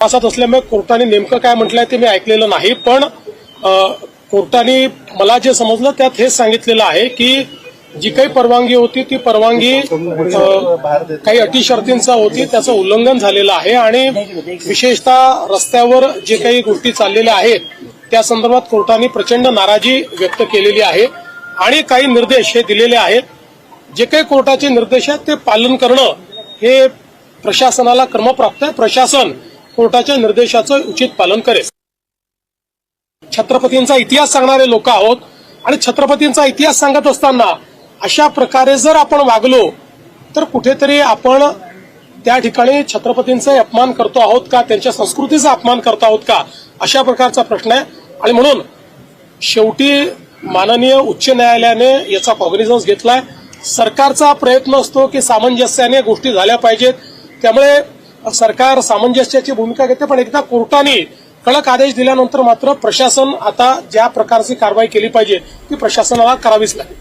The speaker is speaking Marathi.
तपासात असल्यामुळे कोर्टाने नेमकं काय म्हटलंय ते मी ऐकलेलं नाही पण कोर्टाने मला जे समजलं त्यात हेच सांगितलेलं आहे की जी काही परवानगी होती ती परवानगी काही अटी शर्तींचा होती त्याचं उल्लंघन झालेलं आहे आणि विशेषतः रस्त्यावर जे काही गोष्टी चाललेल्या आहेत त्या संदर्भात कोर्टाने प्रचंड नाराजी व्यक्त केलेली आहे आणि काही निर्देश हे दिलेले आहेत. जे काही कोर्टाचे निर्देश आहेत ते पालन करणं हे प्रशासनाला क्रमप्राप्त आहे. प्रशासन कोर्टाच्या निर्देशाचं उचित पालन करेल. छत्रपतींचा इतिहास सांगणारे लोक आहोत आणि छत्रपतींचा इतिहास सांगत असताना अशा प्रकारे जर आपण वागलो तर कुठेतरी आपण त्या ठिकाणी छत्रपतींचा अपमान करतो आहोत का? त्यांच्या संस्कृतीचा अपमान करतो आहोत का? अशा प्रकारचा प्रश्न आहे. आणि म्हणून शेवटी माननीय उच्च न्यायालयाने याचा कॉग्निझन्स घेतलाय. सरकारचा प्रयत्न असतो की सामंजस्याने गोष्टी झाल्या पाहिजेत. त्यामुळे सरकार सामंजस्याची भूमिका घेते पण एकदा कोर्टाने कडक आदेश दिल्यानंतर मात्र प्रशासन आता ज्या प्रकारची कारवाई केली पाहिजे ती प्रशासनाला करावीच लागेल.